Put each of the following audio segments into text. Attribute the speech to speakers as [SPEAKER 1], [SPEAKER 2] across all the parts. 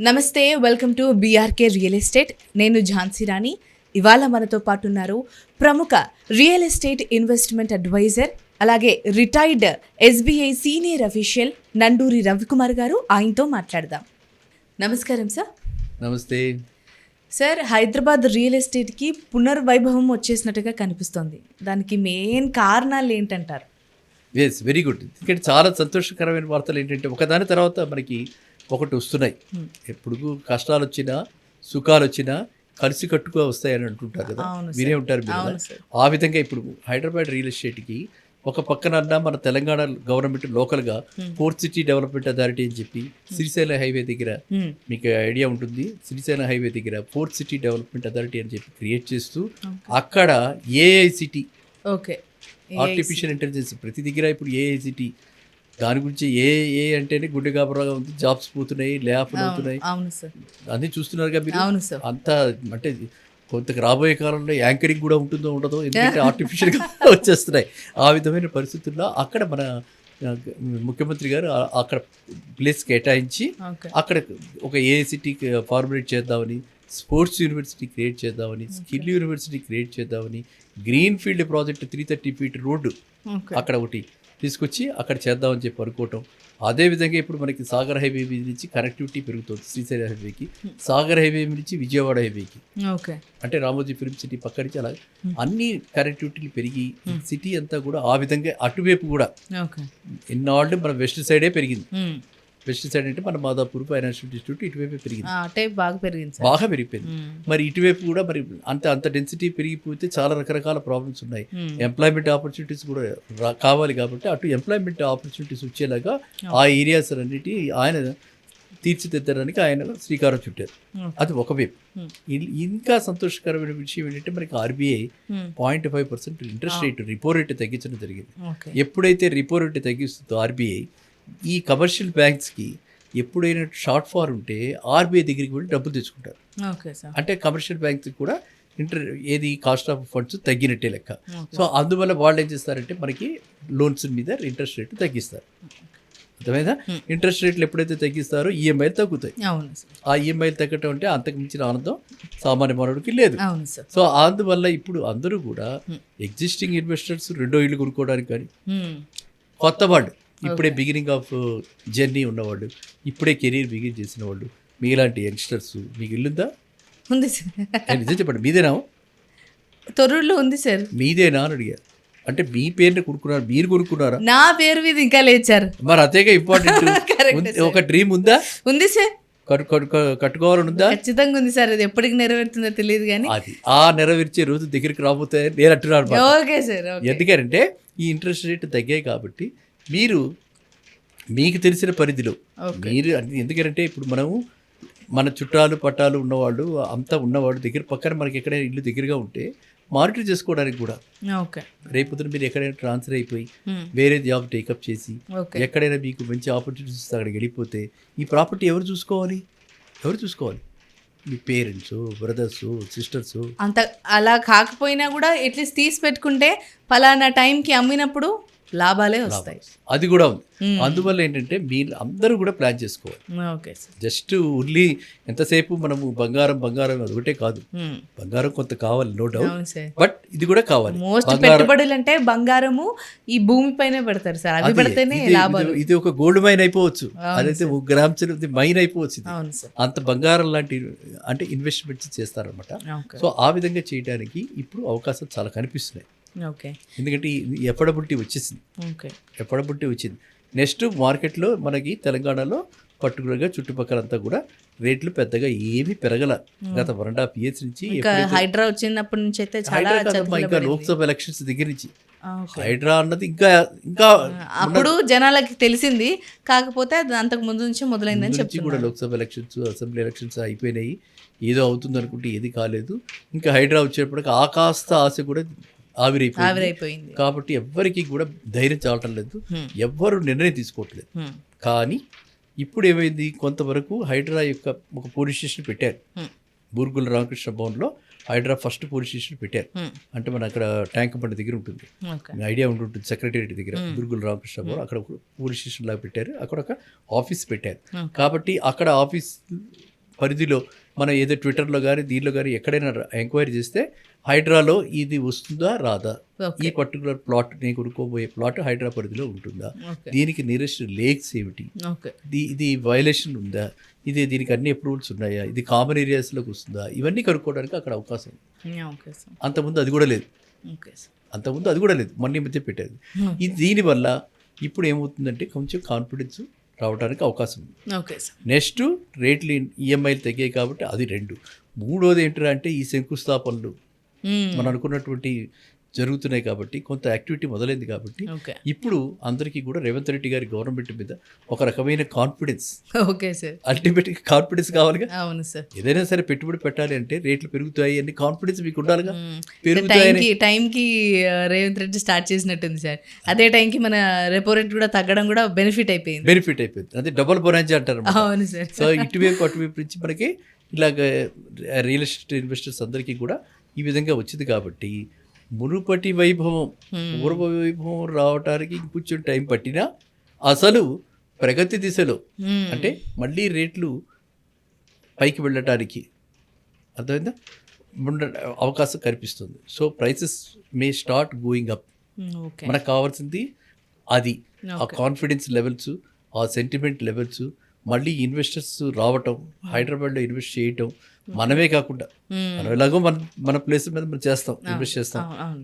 [SPEAKER 1] నమస్తే welcome to BRK real estate. నేను ఝాన్సీ రాణి. ఇవాళ మనతో పాటు ఉన్నారు ప్రముఖ రియల్ ఎస్టేట్ ఇన్వెస్ట్మెంట్ అడ్వైజర్ అలాగే retired SBI senior official Nanduri Ravikumar గారు. ఆయనతో మాట్లాడదాం. నమస్కారం సార్.
[SPEAKER 2] నమస్తే.
[SPEAKER 1] సార్ హైదరాబాద్ రియల్ ఎస్టేట్కి పునర్వైభవం వచ్చేసినట్టుగా కనిపిస్తోంది. దానికి మెయిన్ కారణాలు ఏంటంటారు?
[SPEAKER 2] ఎస్ వెరీ గుడ్ ఎందుకంటే చాలా సంతోషకరమైన వార్తలు ఏంటంటే ఒకదాని తర్వాత మనకి ఒకటి వస్తున్నాయి. ఎప్పుడు కష్టాలు వచ్చినా సుఖాలు వచ్చినా కలిసి కట్టుగా వస్తాయని అంటుంటారు కదా. మీరే ఉంటారు మీరు. ఆ విధంగా ఇప్పుడు హైదరాబాద్ రియల్ ఎస్టేట్కి ఒక పక్కన అన్నా మన తెలంగాణ గవర్నమెంట్ లోకల్గా ఫోర్త్ సిటీ డెవలప్మెంట్ అథారిటీ అని చెప్పి శ్రీశైల హైవే దగ్గర. మీకు ఐడియా ఉంటుంది. శ్రీశైల హైవే దగ్గర ఫోర్త్ సిటీ డెవలప్మెంట్ అథారిటీ అని చెప్పి క్రియేట్ చేస్తూ అక్కడ ఏఐసిటీ
[SPEAKER 1] ఓకే.
[SPEAKER 2] ఆర్టిఫిషియల్ ఇంటెలిజెన్స్ ప్రతి దగ్గర ఇప్పుడు ఏఐసిటీ దాని గురించి ఏ ఏ అంటేనే గుడ్డి గాబరాగా ఉంది జాబ్స్ పోతున్నాయి ల్యాప్లు అవుతున్నాయి.
[SPEAKER 1] అవును సార్.
[SPEAKER 2] అన్నీ చూస్తున్నారుగా మీరు?
[SPEAKER 1] అవును సార్.
[SPEAKER 2] అంతా అంటే కొంత రాబోయే కాలంలో యాంకరింగ్ కూడా ఉంటుందో ఉండదో ఎందుకంటే ఆర్టిఫిషియల్గా వచ్చేస్తున్నాయి. ఆ విధమైన పరిస్థితుల్లో అక్కడ మన ముఖ్యమంత్రి గారు అక్కడ ప్లేస్ కేటాయించి అక్కడ ఒక ఏఐసిటీ ఫార్ములేట్ చేద్దామని స్పోర్ట్స్ యూనివర్సిటీ క్రియేట్ చేద్దామని స్కిల్ యూనివర్సిటీ క్రియేట్ చేద్దామని green field project three thirty feet road అక్కడ ఒకటి. తీసుకొచ్చి అక్కడ చేద్దామని చెప్పి అనుకోవటం. అదేవిధంగా ఇప్పుడు మనకి సాగర్ హైవే మీద నుంచి కనెక్టివిటీ పెరుగుతుంది శ్రీశైల హైవేకి. సాగర్ హైవే నుంచి విజయవాడ హైవేకి.
[SPEAKER 1] ఓకే.
[SPEAKER 2] అంటే రామోజీ ఫిల్మ్ సిటీ పక్క నుంచి అలా అన్ని కనెక్టివిటీలు పెరిగి సిటీ అంతా కూడా ఆ విధంగా అటువైపు కూడా
[SPEAKER 1] ఓకే.
[SPEAKER 2] ఇన్నాళ్ళు మన వెస్ట్ సైడే పెరిగింది.
[SPEAKER 1] మ్మ్.
[SPEAKER 2] వెస్ట్ సైడ్ అంటే మన మాదాపూర్ ఫైనాన్షియల్ డిస్ట్రిక్ట్ ఇటువైపే పెరిగింది
[SPEAKER 1] టైప్ బాగా పెరిగింది
[SPEAKER 2] బాగా పెరిగిపోయింది. మరి ఇటువైపు కూడా మరి అంత అంత డెన్సిటీ పెరిగిపోతే చాలా రకరకాల ప్రాబ్లమ్స్ ఉన్నాయి. ఎంప్లాయ్మెంట్ ఆపర్చునిటీస్ కూడా కావాలి కాబట్టి అటు ఎంప్లాయ్మెంట్ ఆపర్చునిటీస్ వచ్చేలాగా ఆ ఏరియాస్ అన్నిటి ఆయన తీర్చిదిద్దడానికి ఆయన శ్రీకారం చుట్టారు. అది ఒకవైపు ఇంకా సంతోషకరమైన విషయం ఏంటంటే మనకి RBI. Point five percent interest rate repo rate తగ్గించడం జరిగింది ఎప్పుడైతే రిపో రేట్ తగ్గిస్తుందో ఆర్బీఐ ఈ కమర్షియల్ బ్యాంక్స్కి ఎప్పుడైనా షార్ట్ ఫార్ ఉంటే ఆర్బీఐ దగ్గరికి వెళ్ళి డబ్బులు తెచ్చుకుంటారు. అంటే కమర్షియల్ బ్యాంక్స్ కూడా ఇంటర్ ఏది కాస్ట్ ఆఫ్ ఫండ్స్ తగ్గినట్టే లెక్క. సో అందువల్ల వాళ్ళు ఏం చేస్తారంటే మనకి లోన్స్ మీద ఇంట్రెస్ట్ రేట్ తగ్గిస్తారు. అర్థమైందా? ఇంట్రెస్ట్ రేట్లు ఎప్పుడైతే తగ్గిస్తారో ఈఎంఐలు తగ్గుతాయి.
[SPEAKER 1] అవును సార్.
[SPEAKER 2] ఆ ఈఎంఐలు తగ్గటం అంటే అంతకు మించిన ఆనందం సామాన్య మానవుడికి లేదు. సో అందువల్ల ఇప్పుడు అందరూ కూడా ఎగ్జిస్టింగ్ ఇన్వెస్టర్స్ రెండో ఇల్లు కొనుక్కోవడానికి కానీ. కొత్త వాళ్ళు ఇప్పుడే బిగినింగ్ ఆఫ్ జర్నీ ఉన్నవాళ్ళు ఇప్పుడే కెరీర్ బిగిన్ చేసిన వాళ్ళు మీలాంటి యంగ్స్టర్స్ మీకు ఇల్లుందా?
[SPEAKER 1] ఉంది సార్.
[SPEAKER 2] నిజం చెప్పండి మీదేనా?
[SPEAKER 1] తొర్రూరులో ఉంది సార్.
[SPEAKER 2] మీదేనా అని అడిగారు అంటే మీ పేరుని కొనుక్కున్నారు? మీరు కొనుక్కున్నారా?
[SPEAKER 1] నా పేరు మీద ఇంకా లేదు సార్.
[SPEAKER 2] మరి అదేగా ఇంపార్టెంట్ ఒక డ్రీమ్ ఉందా?
[SPEAKER 1] ఉంది సార్.
[SPEAKER 2] కట్టు కట్టు కట్టుకోవాలని ఉందా
[SPEAKER 1] ఖచ్చితంగా ఉంది సార్ అది ఎప్పటికి నెరవేరుతుందో తెలియదు కానీ.
[SPEAKER 2] అది ఆ నెరవేర్చే రోజు దగ్గరికి రాబోతే నేను అంటున్నాను.
[SPEAKER 1] ఓకే సార్
[SPEAKER 2] ఎందుకంటే ఈ ఇంట్రెస్ట్ రేట్ తగ్గాయి కాబట్టి మీరు మీకు తెలిసిన పరిధిలో మీరు అంటే ఎందుకంటే ఇప్పుడు మనము మన చుట్టాలు పట్టాలు ఉన్నవాళ్ళు అంతా ఉన్నవాళ్ళు దగ్గర పక్కన మనకి ఎక్కడైనా ఇల్లు దగ్గరగా ఉంటే మానిటర్ చేసుకోవడానికి కూడా
[SPEAKER 1] ఓకే.
[SPEAKER 2] రేపొద్దున మీరు ఎక్కడైనా ట్రాన్స్ఫర్ అయిపోయి. వేరే జాబ్ టేకప్ చేసి ఎక్కడైనా మీకు మంచి ఆపర్చునిటీస్ అక్కడికి వెళ్ళిపోతే ఈ ప్రాపర్టీ ఎవరు చూసుకోవాలి? ఎవరు చూసుకోవాలి? మీ పేరెంట్స్ బ్రదర్స్ సిస్టర్స్?
[SPEAKER 1] అంత అలా కాకపోయినా కూడా ఎట్లీస్ట్ తీసి పెట్టుకుంటే పలానా టైంకి అమ్మినప్పుడు లాభాలే వస్తాయి.
[SPEAKER 2] అది కూడా ఉంది. అందువల్ల ఏంటంటే మీరు అందరూ కూడా ప్లాన్ చేసుకోవాలి.
[SPEAKER 1] Okay sir.
[SPEAKER 2] జస్ట్ ఓన్లీ ఎంతసేపు మనము బంగారం బంగారం అది ఒకటే కాదు. బంగారం కొంత కావాలి నో డౌట్ బట్ ఇది కూడా కావాలి.
[SPEAKER 1] మోస్ట్ పెట్టుబడులు అంటే బంగారము ఈ భూమి పైనే పెడతారు సార్.
[SPEAKER 2] అది-
[SPEAKER 1] పెడితేనే
[SPEAKER 2] ఇది-
[SPEAKER 1] లాభాలు.
[SPEAKER 2] ఇది- ఒక గోల్డ్ మైన్ అయిపోవచ్చు. అదైతే ఒక గ్రామ్స్ మైన్ అయిపోవచ్చు అంత బంగారం లాంటి అంటే ఇన్వెస్ట్మెంట్స్ చేస్తారనమాట సో ఆ విధంగా చేయడానికి ఇప్పుడు అవకాశాలు చాలా కనిపిస్తున్నాయి.
[SPEAKER 1] ఓకే.
[SPEAKER 2] ఎందుకంటే ఎఫర్డబిలిటీ వచ్చేసింది.
[SPEAKER 1] ఓకే.
[SPEAKER 2] ఎఫర్డబిలిటీ వచ్చింది. నెక్స్ట్ మార్కెట్లో మనకి తెలంగాణలో పర్టికులర్గా చుట్టుపక్కలంతా కూడా రేట్లు పెద్దగా ఏమీ పెరగల. గత వన్ అండ్ హాఫ్ ఇయర్స్ నుంచి
[SPEAKER 1] హైడ్రా వచ్చినప్పటి నుంచి అయితే
[SPEAKER 2] ఇంకా. లోక్సభ ఎలక్షన్స్ దగ్గర నుంచి. హైడ్రా అన్నది ఇంకా ఇంకా
[SPEAKER 1] అప్పుడు జనాలకి తెలిసింది కాకపోతే అది అంతకు ముందు నుంచి మొదలైందని
[SPEAKER 2] ముందు నుంచి కూడా లోక్సభ ఎలక్షన్స్ అసెంబ్లీ ఎలక్షన్స్ అయిపోయినాయి. ఏదో అవుతుంది అనుకుంటే ఏది కాలేదు. ఇంకా హైడ్రా వచ్చేటప్పటికి ఆ కాస్త ఆశ కూడా ఆవిరైపోయింది. కాబట్టి ఎవ్వరికి కూడా ధైర్యం చాలటం లేదు. ఎవ్వరు నిర్ణయం తీసుకోవట్లేదు. కానీ ఇప్పుడు ఏమైంది? కొంతవరకు హైడ్రా యొక్క ఒక పోలీస్ స్టేషన్ పెట్టారు. బూర్గుల రామకృష్ణ భవన్లో హైడ్రా ఫస్ట్ పోలీస్ స్టేషన్ పెట్టారు. అంటే మన అక్కడ ట్యాంక్ బండి దగ్గర ఉంటుంది. ఐడియా ఉంటుంటుంది సెక్రటేరియట్ దగ్గర. బురుగుల రామకృష్ణ భవన్ అక్కడ పోలీస్ స్టేషన్ లాగా పెట్టారు. అక్కడ ఒక ఆఫీస్ పెట్టారు. కాబట్టి అక్కడ ఆఫీస్ పరిధిలో మనం ఏదో ట్విట్టర్లో కానీ దీనిలో కానీ ఎక్కడైనా ఎంక్వైరీ చేస్తే హైడ్రాలో ఇది వస్తుందా రాదా? ఈ పర్టికులర్ ప్లాట్ నేను కొనుక్కోబోయే ప్లాట్ హైడ్రా పరిధిలో ఉంటుందా? దీనికి నియరెస్ట్ లేక్స్ ఏమిటి? ఇది వైలేషన్ ఉందా? ఇది దీనికి అన్ని అప్రూవల్స్ ఉన్నాయా? ఇది కామన్ ఏరియాస్లోకి వస్తుందా? ఇవన్నీ కనుక్కోవడానికి అక్కడ అవకాశం ఉంది.
[SPEAKER 1] Okay sir.
[SPEAKER 2] అంతకుముందు అది కూడా లేదు. అంతకుముందు అది కూడా లేదు. మొన్న మధ్య పెట్టారు. ఇది దీనివల్ల ఇప్పుడు ఏమవుతుందంటే కొంచెం కాన్ఫిడెన్స్ రావడానికి అవకాశం ఉంది. నెక్స్ట్ రేట్లు ఈఎంఐలు తగ్గాయి కాబట్టి అది రెండు. మూడోది ఏంటంటే ఈ శంకుస్థాపనలు. మనం అనుకున్నటువంటి జరుగుతున్నాయి కాబట్టి కొంత యాక్టివిటీ మొదలైంది కాబట్టి ఇప్పుడు అందరికీ కూడా రేవంత్ రెడ్డి గారి గవర్నమెంట్ మీద ఒక రకమైన కాన్ఫిడెన్స్
[SPEAKER 1] ఓకే సార్.
[SPEAKER 2] అల్టిమేట్గా కాన్ఫిడెన్స్ కావాలిగా?
[SPEAKER 1] అవును సార్.
[SPEAKER 2] ఏదైనా సరే పెట్టుబడి పెట్టాలి అంటే రేట్లు పెరుగుతాయి అని కాన్ఫిడెన్స్ మీకు ఉండాలిగా?
[SPEAKER 1] టైంకి
[SPEAKER 2] పెరుగుతాయని
[SPEAKER 1] టైంకి రేవంత్ రెడ్డి స్టార్ట్ చేసినట్టుంది సార్. అదే టైంకి మన రెపో రేట్ కూడా తగ్గడం కూడా బెనిఫిట్ అయిపోయింది.
[SPEAKER 2] బెనిఫిట్ అయిపోయింది. అదే డబల్ బొనాంజీ అంటారు
[SPEAKER 1] అవును సార్.
[SPEAKER 2] సో ఇటువైపు అటువైపు నుంచి మనకి ఇలాగ రియల్ ఎస్టేట్ ఇన్వెస్టర్స్ అందరికీ కూడా ఈ విధంగా వచ్చింది కాబట్టి మునుపటి వైభవం పూర్వ వైభవం రావడానికి కొంచెం టైం పట్టినా అసలు ప్రగతి దిశలో. అంటే మళ్ళీ రేట్లు పైకి వెళ్ళటానికి అర్థమైందా? ఉండ అవకాశం కనిపిస్తుంది. So prices may start going up. మనకు కావాల్సింది అది. ఆ కాన్ఫిడెన్స్ లెవెల్స్ ఆ సెంటిమెంట్ లెవెల్స్ మళ్ళీ ఇన్వెస్టర్స్ రావటం హైదరాబాద్లో ఇన్వెస్ట్ చేయటం మనమే కాకుండా మనం ఎలాగో మన మన ప్లేస్ మీద మనం చేస్తాం ఇన్వెస్ట్ చేస్తాం.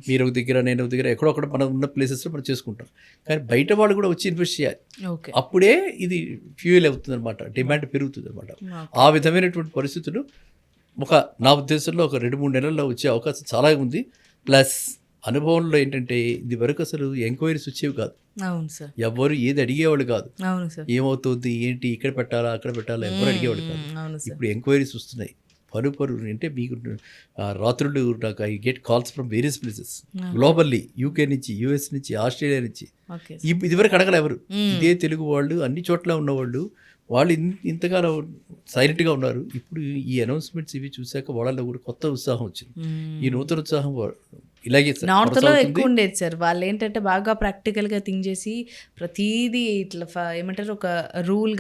[SPEAKER 2] మీరు ఒక దగ్గర నేను ఒక దగ్గర ఎక్కడో ఒకటి మనం ఉన్న ప్లేసెస్లో మనం చేసుకుంటాం. కానీ బయట వాళ్ళు కూడా వచ్చి ఇన్వెస్ట్ చేయాలి. అప్పుడే ఇది ఫ్యూయల్ అవుతుంది అనమాట డిమాండ్ పెరుగుతుంది అనమాట ఆ విధమైనటువంటి పరిస్థితులు ఒక నా ఉద్దేశంలో ఒక రెండు మూడు నెలల్లో వచ్చే అవకాశం చాలా ఉంది. ప్లస్ అనుభవంలో ఏంటంటే ఇది వరకు అసలు ఎంక్వైరీస్ వచ్చేవి కాదు.
[SPEAKER 1] అవును సార్.
[SPEAKER 2] ఎవ్వరు ఏది అడిగేవాళ్ళు కాదు.
[SPEAKER 1] అవును సార్.
[SPEAKER 2] ఏమవుతుంది ఏంటి ఇక్కడ పెట్టాలా అక్కడ పెట్టాలా ఎవరు అడిగేవాళ్ళు కాదు.
[SPEAKER 1] అవును సార్.
[SPEAKER 2] ఇప్పుడు ఎంక్వైరీస్ వస్తున్నాయి. పరు పరు అంటే మీకు రాత్రులు నాకు I get calls from various places. Globally UK నుంచి యూఎస్ నుంచి ఆస్ట్రేలియా నుంచి. ఇదివరకు అడగల ఎవరు? ఇదే తెలుగు వాళ్ళు అన్ని చోట్ల ఉన్నవాళ్ళు వాళ్ళు ఇంతకాలం సైలెంట్గా ఉన్నారు. ఇప్పుడు ఈ అనౌన్స్మెంట్స్ ఇవి చూశాక వాళ్ళలో కూడా కొత్త ఉత్సాహం వచ్చింది. ఈ నూతన ఉత్సాహం ఇలాగే స-
[SPEAKER 1] నార్త్లో
[SPEAKER 2] కొనసాగుతుంది.
[SPEAKER 1] ఎక్కువ ఉండేది సార్ వాళ్ళు ఏంటంటే బాగా ప్రాక్టికల్గా థింక్ చేసి ప్రతిదీ ఇట్లా ఏమంటారు ఒక రూల్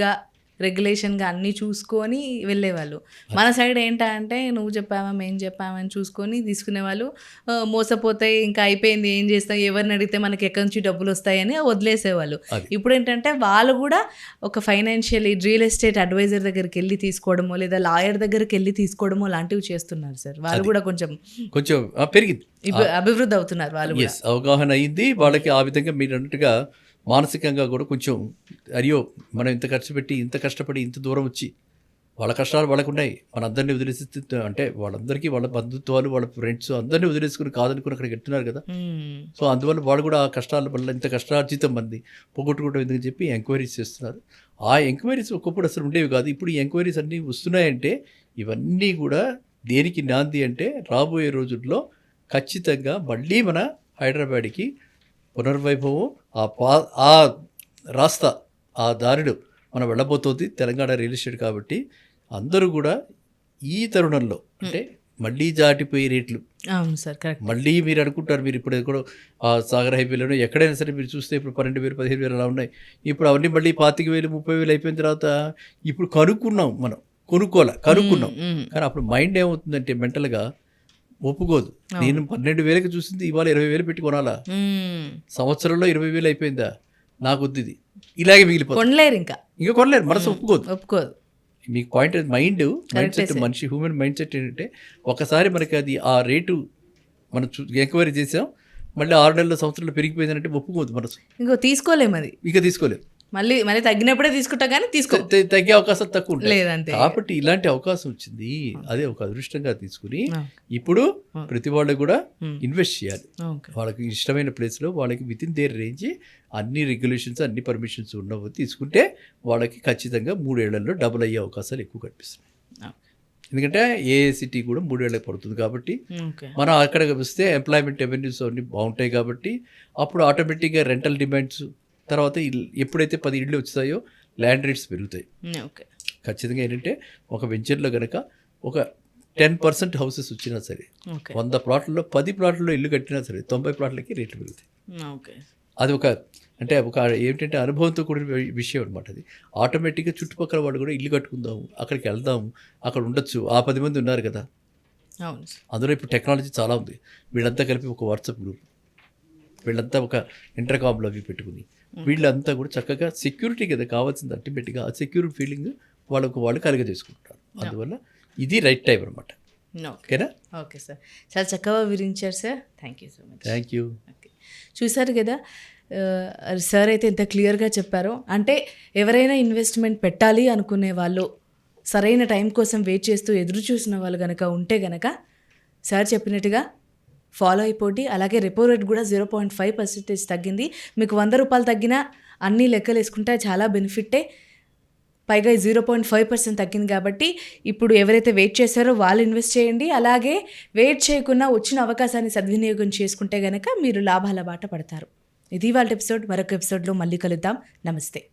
[SPEAKER 1] గా రెగ్యులేషన్గా అన్ని చూసుకొని వెళ్ళేవాళ్ళు. మన సైడ్ ఏంటంటే నువ్వు చెప్పావా మేము చెప్పామని చూసుకొని తీసుకునే వాళ్ళు ఆ, మోసపోతాయి ఇంకా అయిపోయింది ఏం చేస్తాం ఎవరిని అడిగితే మనకి ఎక్కడి నుంచి డబ్బులు వస్తాయని వదిలేసేవాళ్ళు. ఇప్పుడు ఏంటంటే వాళ్ళు కూడా ఒక ఫైనాన్షియల్ రియల్ ఎస్టేట్ అడ్వైజర్ దగ్గరికి వెళ్ళి తీసుకోవడమో లేదా లాయర్ దగ్గరికి వెళ్ళి తీసుకోవడమో లాంటివి చేస్తున్నారు సార్. వాళ్ళు కూడా కొంచెం
[SPEAKER 2] కొంచెం పెరిగింది.
[SPEAKER 1] అభివృద్ధి అవుతున్నారు వాళ్ళు
[SPEAKER 2] అవగాహన అయింది వాళ్ళకి ఆ విధంగా మీరు అన్నట్టుగా మానసికంగా కూడా కొంచెం అయ్యో మనం ఇంత ఖర్చు పెట్టి ఇంత కష్టపడి ఇంత దూరం వచ్చి వాళ్ళ కష్టాలు వాళ్ళకు ఉన్నాయి మనందరినీ వదిలేసి అంటే వాళ్ళందరికీ వాళ్ళ బంధుత్వాలు వాళ్ళ ఫ్రెండ్స్ అందరినీ వదిలేసుకుని కాదనుకుని అక్కడికి వెళ్తున్నారు కదా. సో అందువల్ల వాళ్ళు కూడా ఆ కష్టాల వల్ల ఇంత కష్టార్జితం మంది పోగొట్టుకోవడం ఎందుకని చెప్పి ఎంక్వైరీస్ చేస్తున్నారు. ఆ ఎంక్వైరీస్ ఒకప్పుడు అసలు ఉండేవి కాదు. ఇప్పుడు ఈ ఎంక్వైరీస్ అన్నీ వస్తున్నాయంటే ఇవన్నీ కూడా దేనికి నాంది అంటే రాబోయే రోజుల్లో ఖచ్చితంగా మళ్ళీ మన హైదరాబాద్కి పునర్వైభవం ఆ పా ఆ రాస్తా ఆ దారిలో మనం వెళ్ళబోతోంది తెలంగాణ రియల్ ఎస్టేట్ కాబట్టి అందరూ కూడా ఈ తరుణంలో అంటే మళ్ళీ జాటిపోయే రేట్లు.
[SPEAKER 1] అవును సార్ కరెక్ట్.
[SPEAKER 2] మళ్ళీ మీరు అనుకుంటారు మీరు ఇప్పుడు ఎక్కడో ఆ సాగర్ హైవేలోనో ఎక్కడైనా సరే మీరు చూస్తే ఇప్పుడు పన్నెండు వేలు పదిహేను వేలు అలా ఉన్నాయి. ఇప్పుడు అవన్నీ మళ్ళీ పాతిక వేలు ముప్పై వేలు అయిపోయిన తర్వాత ఇప్పుడు కనుక్కున్నాం మనం. కొనుక్కోలే కనుక్కున్నాం. కానీ అప్పుడు మైండ్ ఏమవుతుందంటే మెంటల్గా ఒప్పుకోదు. నేను పన్నెండు వేలకి చూసింది ఇవాళ ఇరవై వేలు పెట్టి కొనాలా? సంవత్సరంలో ఇరవై వేలు అయిపోయిందా? నాకు వద్దు ఇది. ఇలాగే మిగిలిపోతుంది.
[SPEAKER 1] కొనలేరు ఇంకా.
[SPEAKER 2] ఇంకా కొనలేరు మనసు ఒప్పుకోదు.
[SPEAKER 1] ఒప్పుకోదు.
[SPEAKER 2] మీకు పాయింట్ మైండ్ మైండ్ సెట్ మనిషి హ్యూమన్ మైండ్ సెట్ ఏంటంటే ఒకసారి మనకి అది ఆ రేటు మనం ఎంక్వైరీ చేసాం మళ్ళీ ఆరు నెలల సంవత్సరాలు పెరిగిపోయిందంటే ఒప్పుకోదు మనసు.
[SPEAKER 1] ఇంకో తీసుకోలేము అది.
[SPEAKER 2] ఇక తీసుకోలేము
[SPEAKER 1] మళ్ళీ మళ్ళీ తగ్గినప్పుడే తీసుకుంటా కానీ తీసుకో.
[SPEAKER 2] తగ్గే అవకాశాలు తక్కువ
[SPEAKER 1] లేదంతే.
[SPEAKER 2] కాబట్టి ఇలాంటి అవకాశం వచ్చింది. అదే ఒక అదృష్టంగా తీసుకుని. ఇప్పుడు. ప్రతి వాళ్ళు కూడా. ఇన్వెస్ట్ చేయాలి. వాళ్ళకి ఇష్టమైన ప్లేస్లో వాళ్ళకి విత్ ఇన్ దేర్ రేంజ్ అన్ని రెగ్యులేషన్స్ అన్ని పర్మిషన్స్ ఉన్నవి తీసుకుంటే వాళ్ళకి ఖచ్చితంగా మూడేళ్ళలో డబుల్ అయ్యే అవకాశాలు ఎక్కువ కనిపిస్తున్నాయి. ఎందుకంటే ఏ సిటీ కూడా మూడేళ్ళకి పడుతుంది కాబట్టి మనం అక్కడ వస్తే ఎంప్లాయ్మెంట్ రెవెన్యూస్ అన్ని బాగుంటాయి కాబట్టి అప్పుడు ఆటోమేటిక్గా రెంటల్ డిమాండ్స్ తర్వాత ఎప్పుడైతే పది ఇళ్ళు వచ్చాయో ల్యాండ్ రేట్స్ పెరుగుతాయి.
[SPEAKER 1] ఓకే.
[SPEAKER 2] ఖచ్చితంగా ఏంటంటే ఒక వెంచర్లో కనుక ఒక టెన్ పర్సెంట్ హౌసెస్ వచ్చినా సరే వంద ప్లాట్లలో పది ప్లాట్లలో ఇల్లు కట్టినా సరే తొంభై ప్లాట్లకి రేట్లు పెరుగుతాయి.
[SPEAKER 1] ఓకే.
[SPEAKER 2] అది ఒక అంటే ఒక ఏంటంటే అనుభవంతో కూడిన విషయం అనమాట అది. ఆటోమేటిక్గా చుట్టుపక్కల వాళ్ళు కూడా ఇల్లు కట్టుకుందాము అక్కడికి వెళ్దాము అక్కడ ఉండొచ్చు ఆ పది మంది ఉన్నారు కదా. అందులో ఇప్పుడు టెక్నాలజీ చాలా ఉంది. వీళ్ళంతా కలిపి ఒక వాట్సాప్ గ్రూప్. వీళ్ళంతా ఒక ఇంటర్కామ్లో అవి పెట్టుకుని వీళ్ళంతా కూడా చక్కగా సెక్యూరిటీ కదా కావాల్సింది అల్టిమేట్గా. ఆ సెక్యూరిటీ ఫీలింగ్ వాళ్ళకు వాళ్ళు కలుగజేసుకుంటారు. అందువల్ల ఇది రైట్ టైం అనమాట
[SPEAKER 1] ఓకే
[SPEAKER 2] ఓకేనా?
[SPEAKER 1] ఓకే సార్ చాలా చక్కగా వివరించారు sir thank you so much
[SPEAKER 2] thank you
[SPEAKER 1] okay చూసారు కదా సార్ అయితే ఎంత క్లియర్గా చెప్పారో. అంటే ఎవరైనా ఇన్వెస్ట్మెంట్ పెట్టాలి అనుకునే వాళ్ళు సరైన టైం కోసం వెయిట్ చేస్తూ ఎదురు చూసిన వాళ్ళు కనుక ఉంటే కనుక సార్ చెప్పినట్టుగా ఫాలో అయిపోండి. అలాగే రెపో రేట్ కూడా జీరో పాయింట్ ఫైవ్ పర్సెంటేజ్ తగ్గింది. మీకు వంద రూపాయలు తగ్గినా అన్ని లెక్కలు వేసుకుంటే చాలా బెనిఫిట్టే పైగా జీరో పాయింట్ ఫైవ్ పర్సెంట్ తగ్గింది కాబట్టి ఇప్పుడు ఎవరైతే వెయిట్ చేశారో వాళ్ళు ఇన్వెస్ట్ చేయండి. అలాగే వెయిట్ చేయకుండా వచ్చిన అవకాశాన్ని సద్వినియోగం చేసుకుంటే కనుక మీరు లాభాల బాట పడతారు. ఇది వాళ్ళ ఎపిసోడ్ మరొక ఎపిసోడ్లో మళ్ళీ కలుద్దాం. నమస్తే.